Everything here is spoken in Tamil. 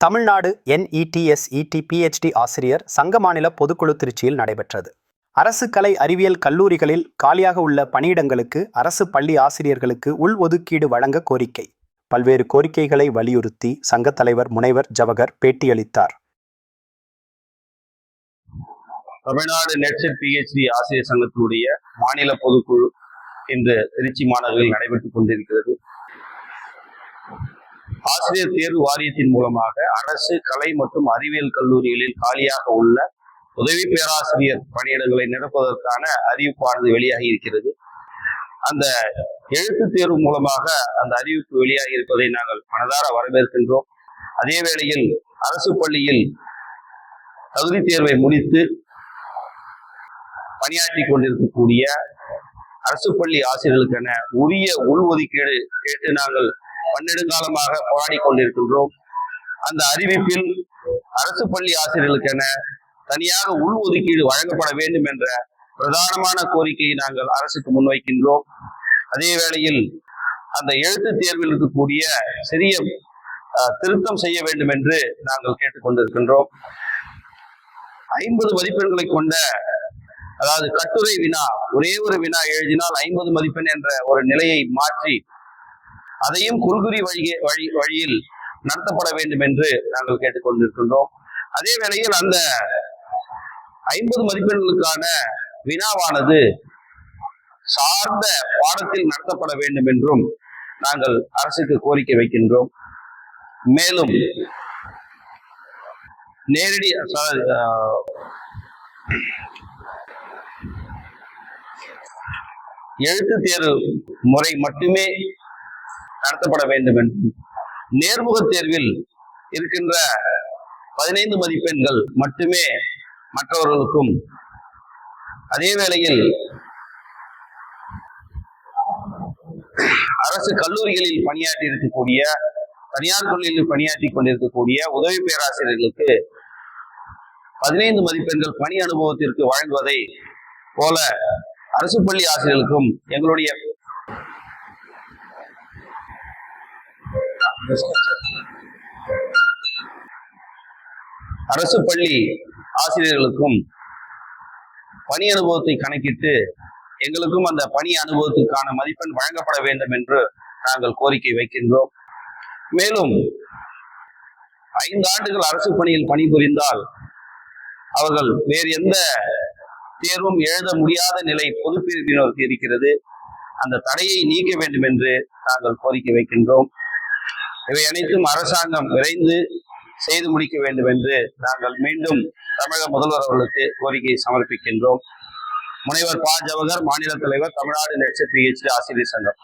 தமிழ்நாடு என்இடிஎஸ் இடி பிஹெச்டி ஆசிரியர் சங்க மாநில பொதுக்குழு திருச்சியில் நடைபெற்றது. அரசு கலை அறிவியல் கல்லூரிகளில் காலியாக உள்ள பணியிடங்களுக்கு அரசு பள்ளி ஆசிரியர்களுக்கு உள் ஒதுக்கீடு வழங்க கோரிக்கை. பல்வேறு கோரிக்கைகளை வலியுறுத்தி சங்கத் தலைவர் முனைவர் ஜவகர் பேட்டியளித்தார். தமிழ்நாடு நெட்செட் பிஹெச்டி ஆசிரியர் சங்கத்தினுடைய மாநில பொதுக்குழு இன்று திருச்சி மாநகரில் நடைபெற்றுக் கொண்டிருக்கிறது. ஆசிரியர் தேர்வு வாரியத்தின் மூலமாக அரசு கலை மற்றும் அறிவியல் கல்லூரிகளில் காலியாக உள்ள உதவி பேராசிரியர் பணியிடங்களை நிரப்புவதற்கான அறிவிப்பானது வெளியாகி இருக்கிறது. அந்த எழுத்து தேர்வு மூலமாக அந்த அறிவிப்பு வெளியாகி இருப்பதை நாங்கள் மனதார வரவேற்கின்றோம். அதே வேளையில் அரசு பள்ளியில் தகுதி தேர்வை முடித்து பணியாற்றி கொண்டிருக்கக்கூடிய அரசு பள்ளி ஆசிரியர்களுக்கென உரிய உள்ஒதுக்கீடு கேட்டு நாங்கள் பன்னெடுங்காலமாக போராடி கொண்டிருக்கின்றோம் அந்த அறிவிப்பில் அரசு பள்ளி ஆசிரியர்களுக்கென தனியாக உள் ஒதுக்கீடு வழங்கப்பட வேண்டும் என்ற பிரதானமான கோரிக்கையை நாங்கள் அரசுக்கு முன்வைக்கின்றோம். அதே வேளையில் அந்த எழுத்து தேர்வில் இருக்கக்கூடிய சிறிய அஹ், திருத்தம் செய்ய வேண்டும் என்று நாங்கள் கேட்டுக்கொண்டிருக்கின்றோம். ஐம்பது மதிப்பெண்களை கொண்ட அதாவது கட்டுரை வினா ஒரே ஒரு வினா எழுதினால் ஐம்பது மதிப்பெண் என்ற ஒரு நிலையை மாற்றி அதையும் குறுகுறி வழி வழி வழியில் நடத்தப்பட வேண்டும் என்று நாங்கள் கேட்டுக்கொண்டிருக்கின்றோம். அதே வேளையில் அந்த ஐம்பது மதிப்பெண்களுக்கான வினாவானது சார்ந்த பாடத்தில் நடத்தப்பட வேண்டும் என்றும் நாங்கள் அரசுக்கு கோரிக்கை வைக்கின்றோம். மேலும் நேரடி எழுத்து தேர்வு முறை மட்டுமே நடத்தப்பட வேண்டும் என்றும் நேர்முக தேர்வில் இருக்கின்ற பதினைந்து மதிப்பெண்கள் மட்டுமே மற்றவர்களுக்கும். அதே வேளையில் அரசு கல்லூரிகளில் பணியாற்றி இருக்கக்கூடிய தனியார் கல்லூரியில் பணியாற்றி கொண்டிருக்கக்கூடிய உதவி பேராசிரியர்களுக்கு பதினைந்து மதிப்பெண்கள் பணி அனுபவத்திற்கு வழங்குவதை போல அரசு பள்ளி ஆசிரியர்களுக்கும் எங்களுடைய அரசு பள்ளி ஆசிரியர்களுக்கும் பணி அனுபவத்தை கணக்கிட்டு எங்களுக்கும் அந்த பணி அனுபவத்திற்கான மதிப்பெண் வழங்கப்பட வேண்டும் என்று நாங்கள் கோரிக்கை வைக்கின்றோம். மேலும் ஐந்து ஆண்டுகள் அரசு பணியில் பணிபுரிந்தால் அவர்கள் வேறு எந்த தேர்வும் எழுத முடியாத நிலை பொதுப்பிரிவினருக்கு இருக்கிறது. அந்த தடையை நீக்க வேண்டும் என்று நாங்கள் கோரிக்கை வைக்கின்றோம். இவை அனைத்தும் அரசாங்கம் விரைந்து செய்து முடிக்க வேண்டும் என்று நாங்கள் மீண்டும் தமிழக முதல்வர் அவர்களுக்கு கோரிக்கை சமர்ப்பிக்கின்றோம். முனைவர் ப. ஜவஹர் மாநில தலைவர் தமிழ்நாடு நெட்செட் பிஹெச்டி ஆசிரியர் சங்கம்.